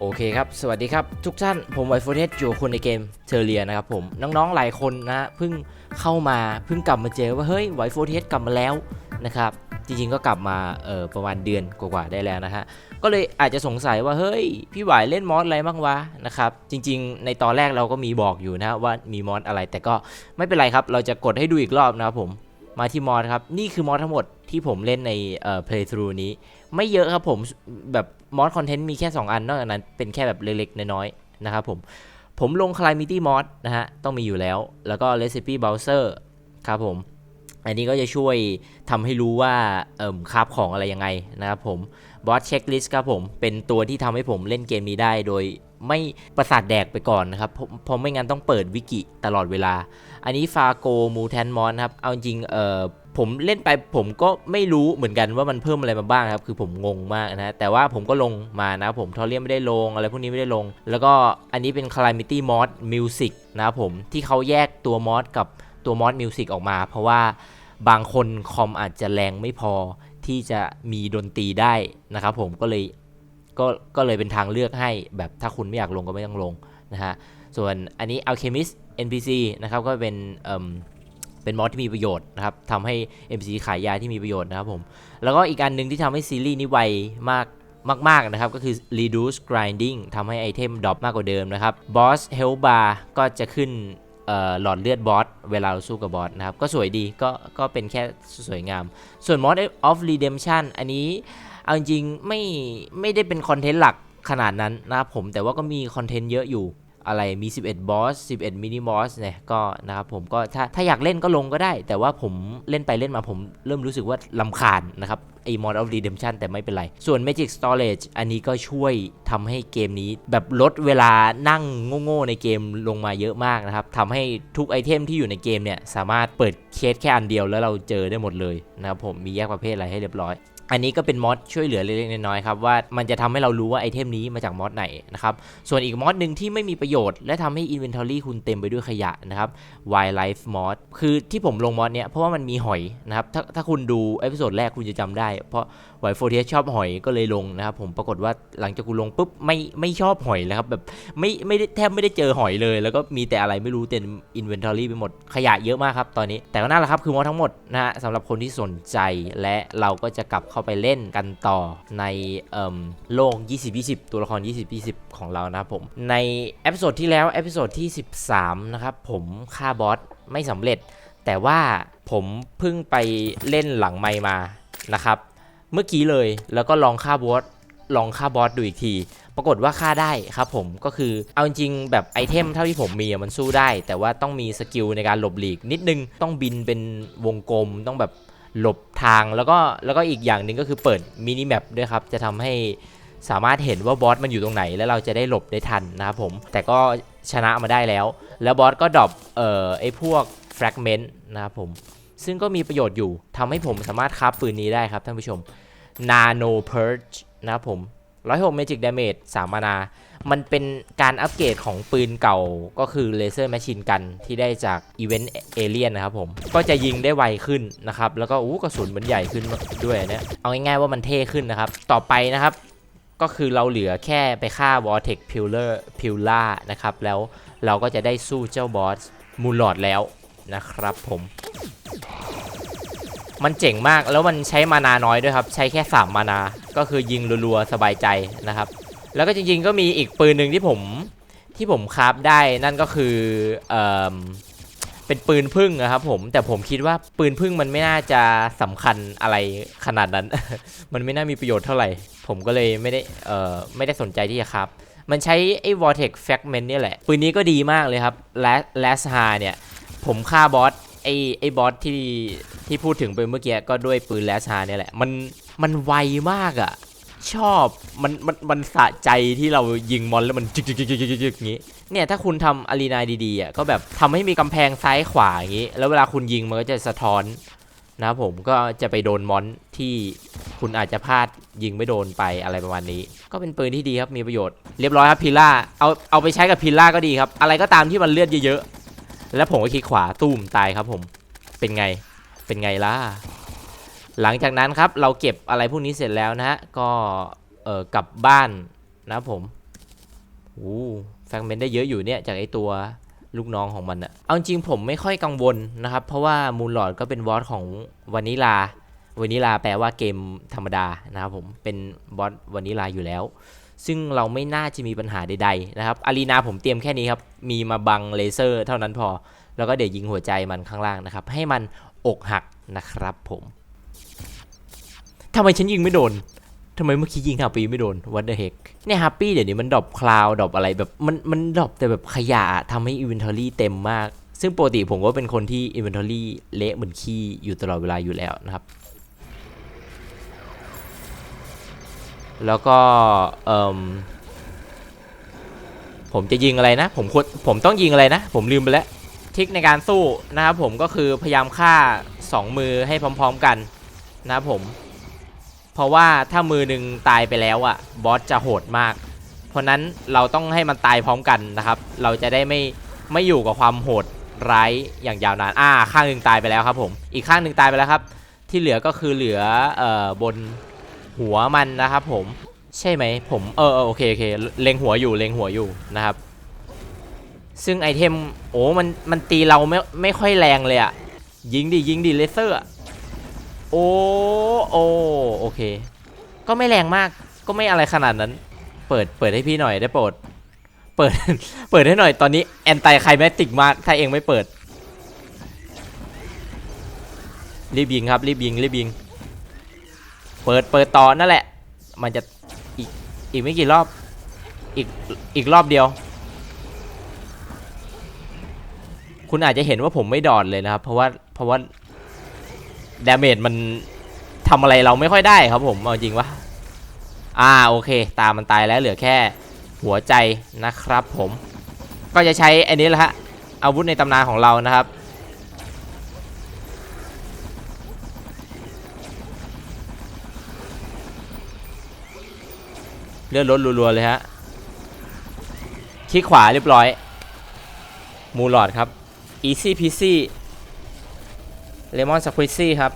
โอเคครับ สวัสดีครับ ทุกท่านผมไวโฟเทสอยู่คนในเกมเทอร์เรียนะครับผมน้องๆหลายคนนะฮะเพิ่งเข้ามาเพิ่งกลับมาเจอว่าเฮ้ยไวโฟเทสกลับมาแล้วนะครับจริงๆก็กลับมาเออประมาณเดือนกว่าๆได้แล้วนะฮะก็เลยอาจจะสงสัยว่าเฮ้ยพี่หวายเล่นมอสอะไรบ้างวะนะครับจริงๆ ในตอนแรกเราก็มีบอกอยู่นะว่ามีมอสอะไร แต่ก็ไม่เป็นไรครับ เราจะกดให้ดูอีกรอบนะครับผม มาที่มอสครับ นี่คือมอสทั้งหมดที่ผมเล่นในเอ่อ playthrough นี้ ไม่เยอะครับผมแบบมอสคอนเทนต์มีแค่ 2 อัน นอกจากนั้นเป็นแค่แบบเล็กๆ น้อยๆ นะครับผม ผมลง Calamity Mod นะฮะ ต้องมีอยู่แล้ว แล้วก็ Recipe Browser ครับผม อันนี้ก็จะช่วยทำให้รู้ว่าเอ่มคาบของอะไรยังไงนะครับผม Boss Checklist ครับผม เป็นตัวที่ทำให้ผมเล่นเกมนี้ได้โดย ไม่ประสาทแดกไปก่อนนะครับเพราะเพราะไม่งั้นต้องเปิดวิกิตลอดเวลา อันนี้ฟาโกมูแทนมอนครับ เอาจริงเอ่อผมเล่นไปผมก็ไม่รู้เหมือนกันว่ามันเพิ่มอะไรมาบ้างครับ คือผมงงมากนะ แต่ว่าผมก็ลงมานะครับผมทอเรียมไม่ได้ลง อะไรพวกนี้ไม่ได้ลง แล้วก็อันนี้เป็น Calamity Mod Music นะครับผมที่เขาแยกตัวมอสกับตัวมอสมิวสิกออกมา เพราะว่าบางคนคอมอาจจะแรงไม่พอที่จะมีดนตรีได้นะครับผมก็เลย ก็ก็เลยเป็นทางเลือกให้แบบถ้าคุณไม่อยากลงก็ไม่ต้องลงนะฮะส่วนอันนี้ Alchemist NPC นะครับก็เป็นเอ่มเป็นมอสที่มีประโยชน์นะครับทำให้ NPC ขายยาที่มีประโยชน์นะครับผมแล้วก็อีกอันหนึ่งที่ทำให้ซีรีส์นี้ไวมากมาก ๆ นะครับ ก็คือ reduce grinding ทำให้ไอเทมดรอปมากกว่าเดิมนะครับ boss health bar ก็จะขึ้นเอ่อหลอดเลือดบอส เวลาเราสู้กับบอสนะครับ ก็สวยดี ก็ก็เป็นแค่สวยงาม ส่วน mod of redemption อันนี้ เอาจริงไม่ไม่ได้เป็นคอนเทนต์หลักขนาดนั้นนะครับผมแต่ว่าก็มีคอนเทนต์เยอะอยู่อะไรมี 11 บอส 11 มินิบอสเนี่ยก็นะครับผมก็ถ้าถ้าอยากเล่นก็ลงก็ได้ แต่ว่าผมเล่นไปเล่นมาผมเริ่มรู้สึกว่าลำคาญนะครับไอ้ Mod of Redemption แต่ไม่เป็นไร ส่วน Magic Storage อันนี้ก็ช่วยทำให้เกมนี้แบบลดเวลานั่งโง่ๆในเกมลงมาเยอะมากนะครับทำให้ทุกไอเทมที่อยู่ในเกมเนี่ยสามารถเปิดเคสแค่อันเดียวแล้วเราเจอได้หมดเลยนะครับผมมีแยกประเภทอะไรให้เรียบร้อย อันนี้ก็เป็นมอดช่วยเหลือเล็กๆน้อยๆครับว่ามันจะทำให้เรารู้ว่าไอเทมนี้มาจากมอดไหนนะครับส่วนอีกมอดหนึ่งที่ไม่มีประโยชน์ และทำให้ Inventory คุณเต็มไปด้วยขยะนะครับ Wildlife Mod คือที่ผมลงมอดเนี้ยเพราะว่ามันมีหอยนะครับถ้าถ้าคุณดูเอพิโซดแรกคุณจะจำได้ เพราะไวโฟเทียชอบหอยก็เลยลงนะครับผมปรากฏว่าหลังจากกูลงปุ๊บไม่ไม่ชอบหอยแล้วครับแบบไม่ไม่ได้แทบไม่ได้เจอหอยเลย แล้วก็มีแต่อะไรไม่รู้เต็ม Inventory ไปหมดขยะเยอะมากครับตอนนี้แต่ก็นั่นแหละครับคือมอดทั้งหมดนะฮะสำหรับคนที่สนใจและเราก็จะกลับเข้าไปเล่นกันต่อในเอ่มโลก 2020 ตัวละคร 2020 ของเรานะครับผม ในเอพิโซดที่แล้วเอพิโซดที่ 13 นะครับผมฆ่าบอสไม่สำเร็จ แต่ว่าผมเพิ่งไปเล่นหลังไมมานะครับ เมื่อกี้เลยแล้วก็ลองฆ่าบอสลองฆ่าบอสดูอีกที ปรากฏว่าฆ่าได้ครับผม ก็คือ เอาจริงๆแบบไอเทมเท่าที่ผมมีมันสู้ได้ แต่ว่าต้องมีสกิลในการหลบหลีกนิดนึง ต้องบินเป็นวงกลม ต้องแบบ หลบทางแล้วก็แล้วก็อีกอย่างหนึ่งก็คือเปิดมินิแมปด้วยครับ จะทำให้สามารถเห็นว่าบอสมันอยู่ตรงไหน แล้วเราจะได้หลบได้ทันนะครับผม แต่ก็ชนะมาได้แล้ว แล้วบอสก็ดรอปเอ่อไอพวกแฟกเมนต์นะครับผม ซึ่งก็มีประโยชน์อยู่ทำให้ผมสามารถคราฟปืนนี้ได้ครับท่านผู้ชม Nano Purge นะครับผม106 Magic Damage 3มานา มันเป็นการอัปเกรดของปืนเก่าก็คือ Laser Machine Gun ที่ได้จาก Event Alien นนะครับผม ก็จะยิงได้ไวขึ้นนะครับ แล้วก็อู้กระสุนมันใหญ่ขึ้นด้วยนะ เอาง่ายๆว่ามันเท่ขึ้นนะครับ ต่อไปนะครับ ก็คือเราเหลือแค่ไปฆ่า Vortex Pillar Pillar นะครับ แล้วเราก็จะได้สู้เจ้าบอสมูลอดแล้วนะครับผมมันเจ๋งมากแล้วมันใช้มานาน้อยด้วยครับ ใช้แค่ 3 มานา ก็คือยิงรัวๆ สบายใจนะครับ แล้วก็จริงๆก็มีอีกปืนหนึ่งที่ผมที่ผมคราฟได้นั่นก็คือเอ่อเป็นปืนพึ่งนะครับผมแต่ผมคิดว่าปืนพึ่งมันไม่น่าจะสำคัญอะไรขนาดนั้น มันไม่น่ามีประโยชน์เท่าไหร่ ผมก็เลยไม่ได้เอ่อไม่ได้สนใจที่จะครับมันใช้ไอ้ Vortex Fragment เนี่ยแหละ ปืนนี้ก็ดีมากเลยครับ Last h a เนี่ย ผมฆ่าบอสไอ้ไอ้บอสที่ที่พูดถึงไปเมื่อกี้ก็ด้วยปืนแลชาเนี่ยแหละ มันมันไวมากอะ่ะ ชอบมันมันมันสะใจที่เรายิงมอนแล้วมันจึกจึกจึกจึกจึกจึกอย่างงี้เนี่ยถ้าคุณทำอารีนาดีๆอะก็แบบทำให้มีกำแพงซ้ายขวาอย่างงี้แล้วเวลาคุณยิงมันก็จะสะท้อนนะครับผมก็จะไปโดนมอนที่คุณอาจจะพลาดยิงไม่โดนไปอะไรประมาณนี้ ก็เป็นปืนที่ดีครับมีประโยชน์เรียบร้อยครับพิล่าเอาเอาไปใช้กับพิล่าก็ดีครับ อะไรก็ตามที่มันเลือดเยอะๆแล้วผมก็คลิกขวาตุ้มตายครับผมเป็นไงเป็นไงล่ะ หลังจากนั้นครับเราเก็บอะไรพวกนี้เสร็จแล้วนะฮะก็เออกลับบ้านนะผมโอ้แฟกเมนต์ได้เยอะอยู่เนี่ยจากไอตัวลูกน้องของมันอะเอาจริงผมไม่ค่อยกังวลนะครับ เพราะว่ามูลหลอดก็เป็นบอสของวานิลาวานิลาแปลว่าเกมธรรมดานะครับผมเป็นบอสวานิลาอยู่แล้ว ซึ่งเราไม่น่าจะมีปัญหาใดๆนะครับอารีนาผมเตรียมแค่นี้ครับ มีมาบังเลเซอร์เท่านั้นพอ แล้วก็เดี๋ยวยิงหัวใจมันข้างล่างนะครับ ให้มันอกหักนะครับผม ทำไมฉันยิงไม่โดนทำไมเมื่อกี้ยิงฮาปีไม่โดน what the heck เนี่ยฮาปี้เดี๋ยวนี้มันดรอปคลาวดรอปอะไรแบบมันมันดรอปแต่แบบขยะทำให้อินเวนทอรี่เต็มมาก ซึ่งปกติผมก็เป็นคนที่อินเวนทอรี่เละเหมือนขี้อยู่ตลอดเวลาอยู่แล้วนะครับ แล้วก็เอ่มผมจะยิงอะไรนะ ผมควรผมต้องยิงอะไรนะ ผมลืมไปแล้วทริคในการสู้นะครับผมก็คือพยายามฆ่า 2 มือให้พร้อม ๆกันนะครับผม เพราะว่าถ้ามือหนึ่งตายไปแล้วอะบอสจะโหดมาก เพราะนั้นเราต้องให้มันตายพร้อมกันนะครับ เราจะได้ไม่ไม่อยู่กับความโหดร้ายอย่างยาวนานอ่าข้างหนึ่งตายไปแล้วครับผมอีกข้างหนึ่งตายไปแล้วครับ ที่เหลือก็คือเหลือเอ่อบนหัวมันนะครับผมใช่ไหมผมเออเออโอเคโอเคเล็งหัวอยู่เล็งหัวอยู่นะครับ ซึ่งไอเทมโอ้มันมันตีเราไม่ไม่ค่อยแรงเลยอะยิงดิยิงดิเลเซอร์ อะโอ้ โอโอเค ก็ไม่แรงมาก ก็ไม่อะไรขนาดนั้น เปิด เปิดให้พี่หน่อยได้โปรด เปิด เปิดให้หน่อย ตอนนี้แอนตี้ไคแมติกมาก ถ้าเองไม่เปิด รีบยิงครับ รีบยิง รีบยิง เปิด เปิดต่อนั่นแหละ มันจะอีก อีกไม่กี่รอบ อีก อีกรอบเดียว คุณอาจจะเห็นว่าผมไม่ดอดเลยนะครับ เพราะว่า เพราะว่า ดาเมจมันทำอะไรเราไม่ค่อยได้ครับผมเอาจริงวะอ่าโอเค ตามันตายแล้วเหลือแค่หัวใจนะครับผม ก็จะใช้อันนี้แหละฮะอาวุธในตำนานของเรานะครับเลื่อนรถรัวๆเลยฮะคลิกขวาเรียบร้อย มูลอดครับ easy peasy lemon squeezy ครับ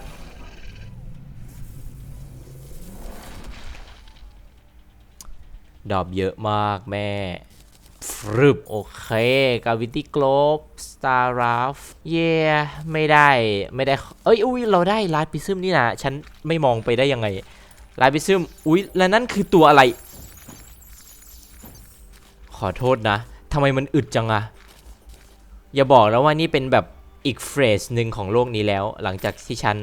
ดอบเยอะมากแม่ฟรึบโอเคกาวิตี้กลบสตาร์ราฟเย่ไม่ได้ ไม่ได้ เอ้ย อุ้ยเราได้ลาดพิซึมนี่นะฉันไม่มองไปได้ยังไงลาดพิซึมอุ้ยแล้วนั่นคือตัวอะไร ขอโทษนะทำไมมันอึดจังอะอย่าบอกแล้วว่านี่เป็นแบบ อีกเฟสหนึ่งของโลกนี้แล้ว หลังจากที่ฉัน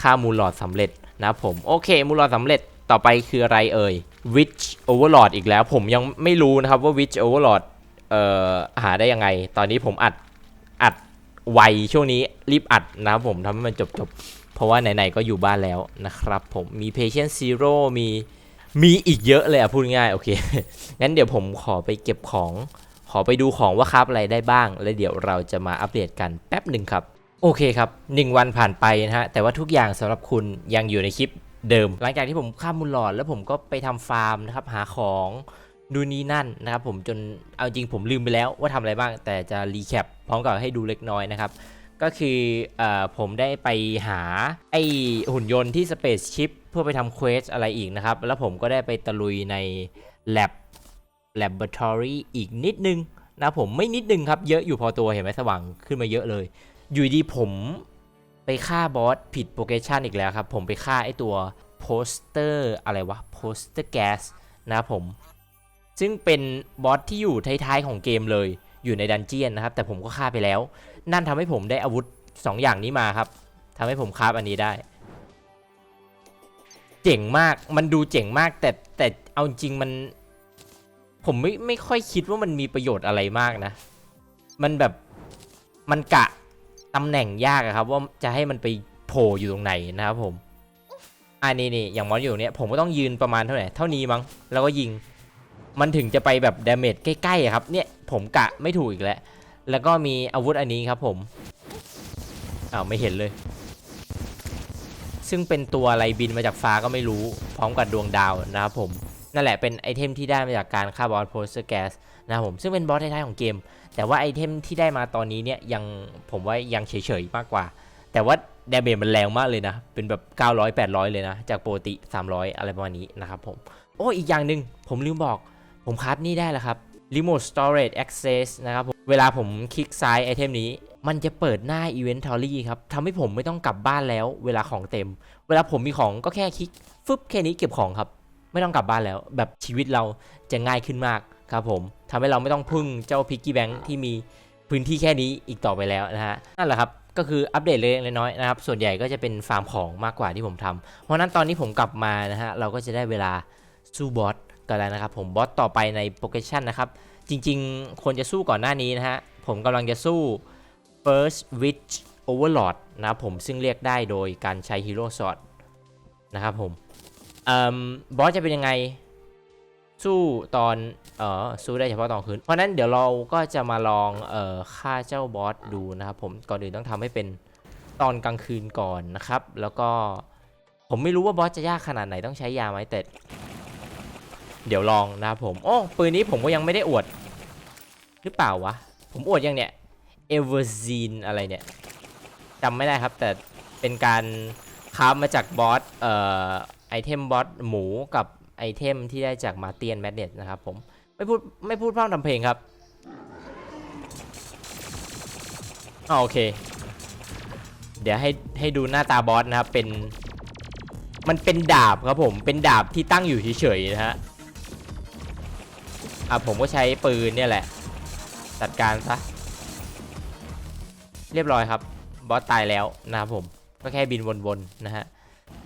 ฆ่ามูลลอดสำเร็จนะผมโอเคมูลลอดสำเร็จต่อไปคืออะไรเอ่ย Witch Overlord อีกแล้ว ผมยังไม่รู้นะครับว่า Witch Overlord เอ่อหาได้ยังไง ตอนนี้ผมอัดอัดไวช่วงนี้รีบอัดนะครับผมทำให้มันจบจบเพราะว่าไหนๆก็อยู่บ้านแล้วนะครับผมมี Patient Zero มีมีอีกเยอะเลยอะพูดง่ายโอเค งั้นเดี๋ยวผมขอไปเก็บของ ไปดูของว่าครับอะไรได้บ้าง แล้วเดี๋ยวเราจะมาอัปเดตกันแป๊บหนึ่งครับ โอเคครับ 1 วันผ่านไปนะฮะ แต่ว่าทุกอย่างสำหรับคุณยังอยู่ในคลิปเดิม หลังจากที่ผมข้ามมูลหลอด แล้วผมก็ไปทำฟาร์มนะครับหาของดูนี่นั่นนะครับผมจนเอาจริงผมลืมไปแล้วว่าทำอะไรบ้าง แต่จะรีแคปพร้อมกับให้ดูเล็กน้อยนะครับก็คืออผมได้ไปหาไอหุ่นยนต์ที่ Space Ship เพื่อไปทำเควสอะไรอีกนะครับ แล้วผมก็ได้ไปตะลุยใน Lab Laboratory อีกนิดนึงนะผมไม่นิดนึงครับ เยอะอยู่พอตัวเห็นไหมสว่างขึ้นมาเยอะเลย อยู่ดีผมไปฆ่าบอสผิดโปรเกชันอีกแล้วครับ ผมไปฆ่าไอตัวโปสเตอร์อะไรวะโปสเตอร์แกสนะครับผม ซึ่งเป็นบอสที่อยู่ท้ายๆของเกมเลยอยู่ในดันเจียนนะครับ แต่ผมก็ฆ่าไปแล้ว นั่นทำให้ผมได้อาวุธ 2ออย่างนี้มาครับทำให้ผมคราฟอันนี้ได้ เจ๋งมากมันดูเจ๋งมากแต่แต่เอาจริงมัน ผมไม่ไม่ค่อยคิดว่ามันมีประโยชน์อะไรมากนะ มันแบบมันกะตำแหน่งยากอะครับว่าจะให้มันไปโผล่อยู่ตรงไหนนะครับผมอันนี้นี่อย่างมอนอยู่เนี้ยผมก็ต้องยืนประมาณเท่าไหร่เท่านี้มั้งแล้วก็ยิง มันถึงจะไปแบบดาเมจใกล้ๆอะครับเนี่ยผมกะไม่ถูกอีกแล้วแล้วก็มีอาวุธอันนี้ครับผมอ้าวไม่เห็นเลย ซึ่งเป็นตัวอะไรบินมาจากฟ้าก็ไม่รู้ พร้อมกับดวงดาวนะครับผม นั่นแหละเป็นไอเทมที่ได้มาจากการฆ่าบอสโพสเตอร์แกสนะครับผมซึ่งเป็นบอสท้ายๆของเกม แต่ว่าไอเทมที่ได้มาตอนนี้เนี่ยยังผมว่ายังเฉยๆมากกว่า แต่ว่าดาเมจมันแรงมากเลยนะ เป็นแบบ 900 800 เลยนะ จากปกติ 300 อะไรประมาณนี้นะครับผม โอ้อีกอย่างหนึ่งผมลืมบอก ผมคราฟนี่ได้แล้วครับ Remote Storage Access นะครับผม เวลาผมคลิกซ้ายไอเทมนี้ มันจะเปิดหน้า Inventory ครับทำให้ผมไม่ต้องกลับบ้านแล้ว เวลาของเต็ม เวลาผมมีของก็แค่คลิกฟึบแค่นี้เก็บของครับ ไม่ต้องกลับบ้านแล้ว แบบชีวิตเราจะง่ายขึ้นมากครับผมทำให้เราไม่ต้องพึ่งเจ้า Piggy Bank ที่มีพื้นที่แค่นี้อีกต่อไปแล้วนะฮะนั่นแหละครับก็คืออัปเดตเล็กๆน้อยๆนะครับ ส่วนใหญ่ก็จะเป็นฟาร์มของมากกว่าที่ผมทำเพราะนั้นตอนนี้ผมกลับมานะฮะเราก็จะได้เวลาสู้บอสกันแล้วนะครับ ผมบอสต่อไปในโปรเกชั่นนะครับ จริงๆคนจะสู้ก่อนหน้านี้นะฮะ ผมกำลังจะสู้ First Witch Overlord นะครับผมซึ่งเรียกได้โดยการใช้ Hero Sword นะครับผม บอสจะเป็นยังไง สู้ตอนเออสู้ได้เฉพาะตอนคืน เพราะนั้นเดี๋ยวเราก็จะมาลองเออฆ่าเจ้าบอสดูนะครับผมก่อนอื่นต้องทำให้เป็นตอนกลางคืนก่อนนะครับ แล้วก็ผมไม่รู้ว่าบอสจะยากขนาดไหนต้องใช้ยาไหมแต่เดี๋ยวลองนะครับผมโอ้ปืนนี้ผมก็ยังไม่ได้อวด หรือเปล่าวะ ผมอวดยังเนี่ยเอเวอร์ซีนอะไรเนี่ยจำไม่ได้ครับ แต่เป็นการครามาจากบอสเอ่อ ไอเทมบอสหมูกับไอเทมที่ได้จากมาเตียนแมดเนตนะครับผม ไม่พูดไม่พูดพร่ำทำเพลงครับอโอเค เดี๋ยวให้ให้ดูหน้าตาบอสนะครับเป็น มันเป็นดาบครับผม เป็นดาบที่ตั้งอยู่เฉยๆนะฮะอะผมก็ใช้ปืนเนี่ยแหละ จัดการซะ เรียบร้อยครับ บอสตายแล้วนะครับผม ก็แค่บินวนๆนะฮะ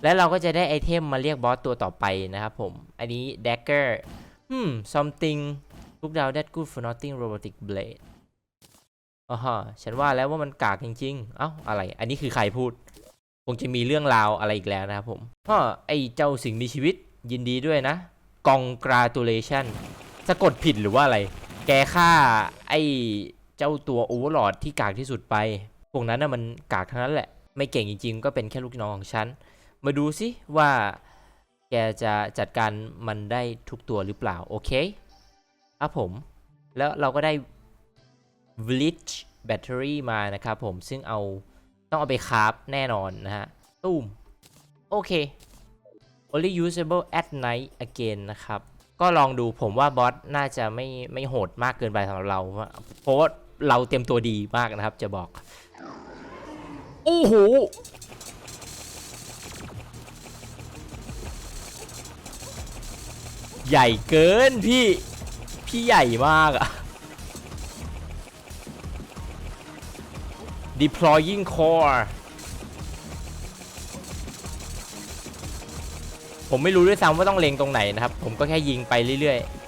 แล้วเราก็จะได้ไอเทมมาเรียกบอสตัวต่อไปนะครับผม อันนี้ dagger hmm something look down that good for nothing robotic blade อ๋อฮะฉันว่าแล้วว่ามันกากจริง ๆ เอ้า อะไร อันนี้คือใครพูด คงจะมีเรื่องราวอะไรอีกแล้วนะครับผมพ่อไอเจ้าสิ่งมีชีวิตยินดีด้วยนะ congratulation สะกดผิดหรือว่าอะไร แกฆ่าไอเจ้าตัวโอเวอร์ลอดที่กากที่สุดไป พวกนั้นน่ะมันกากทั้งนั้นแหละ ไม่เก่งจริง ๆ ก็เป็นแค่ลูกน้องของฉัน มาดูสิว่าแกจะจัดการมันได้ทุกตัวหรือเปล่า โอเคครับผม แล้วเราก็ได้ Village Battery มานะครับผมซึ่งเอาต้องเอาไปคราฟแน่นอนนะฮะตุ้มโอเค only usable at night again นะครับ ก็ลองดูผมว่าบอสน่าจะไม่ไม่โหดมากเกินไปสำหรับเรา เพราะว่าเราเตรียมตัวดีมากนะครับจะบอก โอ้โห ใหญ่เกินพี่พี่ใหญ่มากอะ deploying core ผมไม่รู้ด้วยซ้ำว่าต้องเล็งตรงไหนนะครับ ผมก็แค่ยิงไปเรื่อยๆ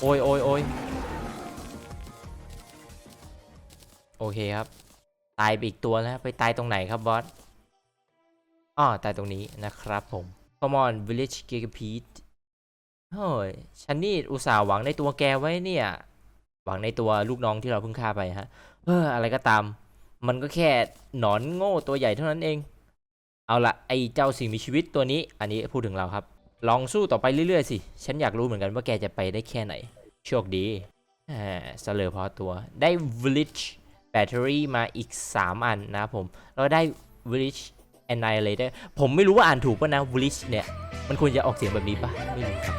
โอ้ยโอ้ยโอ้ยโอเคครับ ตายไปอีกตัวแล้วไปตายตรงไหนครับบอส อ๋อแตายตรงนี้นะครับผม Come on village g i g a p e d เฮ้ยฉันนี่อุตส่าห์หวังในตัวแกไว้เนี่ย หวังในตัวลูกน้องที่เราเพิ่งฆ่าไปฮะ เอออะไรก็ตาม มันก็แค่หนอนโง่ตัวใหญ่เท่านั้นเอง เอาละไอเจ้าสิ่งมีชีวิตตัวนี้ อันนี้พูดถึงเราครับ ลองสู้ต่อไปเรื่อยๆสิ ฉันอยากรู้เหมือนกันว่าแกจะไปได้แค่ไหน โชคดีแหมเสลอพอตัว ได้ village battery มาอีก 3 อันนะผมแล้วได้ village annihilator ผมไม่รู้ว่าอ่านถูกป่ะนะ village เนี่ย มันควรจะออกเสียงแบบนี้ป่ะ ไม่รู้ครับ